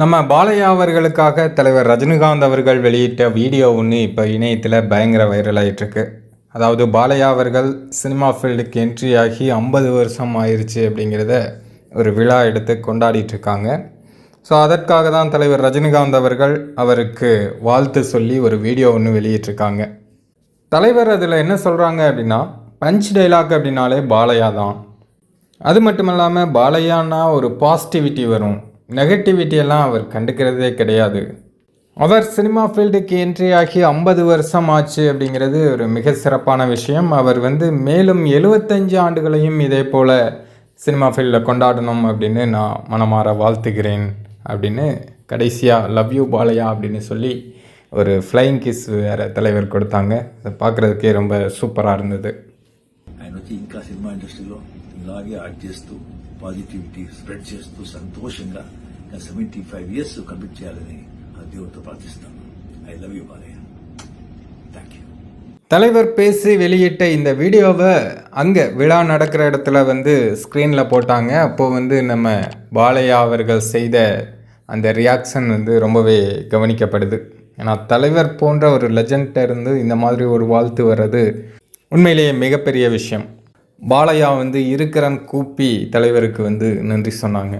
நம்ம பாலையா அவர்களுக்காக தலைவர் ரஜினிகாந்த் அவர்கள் வெளியிட்ட வீடியோ ஒன்று இப்போ இணையத்தில் பயங்கர வைரல் ஆயிட்டிருக்கு. அதாவது பாலையா அவர்கள் சினிமா ஃபீல்டுக்கு என்ட்ரி ஆகி ஐம்பது வருஷம் ஆயிடுச்சு அப்படிங்கிறத ஒரு விழா எடுத்து கொண்டாடிட்டுருக்காங்க ஸோ அதற்காக தான் தலைவர் ரஜினிகாந்த் அவர்கள் அவருக்கு வாழ்த்து சொல்லி ஒரு வீடியோ ஒன்று வெளியிட்டிருக்காங்க தலைவர் அதில் என்ன சொல்கிறாங்க அப்படின்னா பஞ்ச் டைலாக் அப்படின்னாலே பாலையா தான். அது மட்டும் இல்லாமல் பாலையான்னா ஒரு பாசிட்டிவிட்டி வரும். நெகட்டிவிட்டி எல்லாம் அவர் கண்டுக்கிறதே கிடையாது அவர் சினிமா ஃபீல்டுக்கு என்ட்ரி ஆகி ஐம்பது வருஷம் ஆச்சு அப்படிங்கிறது ஒரு மிக சிறப்பான விஷயம் அவர் வந்து மேலும் எழுபத்தஞ்சு ஆண்டுகளையும் இதே போல் சினிமா ஃபீல்டில் கொண்டாடணும் அப்படின்னு நான் மனமாற வாழ்த்துகிறேன் அப்படின்னு கடைசியாக லவ் யூ பாலையா அப்படின்னு சொல்லி ஒரு ஃப்ளைங் கிஸ் வேறு தலைவர் கொடுத்தாங்க அதை பார்க்குறதுக்கே ரொம்ப சூப்பராக இருந்தது ఆయన వచ్చి ఇంకా సినిమా ఇండస్ట్రీలో ఇలాగే యాక్ట్ చేస్తూ పాజిటివిటీ స్ప్రెడ్ చేస్తూ సంతోషంగా సెవెంటీ ఫైవ్ ఇయర్స్ కంప్లీట్ చేయాలని ఆ దేవుడితో ప్రార్థిస్తాను I love you Balayya thank you தலைவர் பேசி வெளியிட்ட இந்த வீடியோவை அங்கே விழா நடக்கிற இடத்துல வந்து ஸ்க்ரீனில் போட்டாங்க அப்போது வந்து நம்ம பாலையா அவர்கள் செய்த அந்த ரியாக்ஷன் வந்து ரொம்பவே கவனிக்கப்படுது ஏன்னா தலைவர் போன்ற ஒரு லெஜண்ட்ட இருந்து இந்த மாதிரி ஒரு வாழ்த்து வர்றது உண்மையிலேயே மிகப்பெரிய விஷயம் பாலையா வந்து இருக்கிறன் கூப்பி தலைவருக்கு வந்து நன்றி சொன்னாங்க.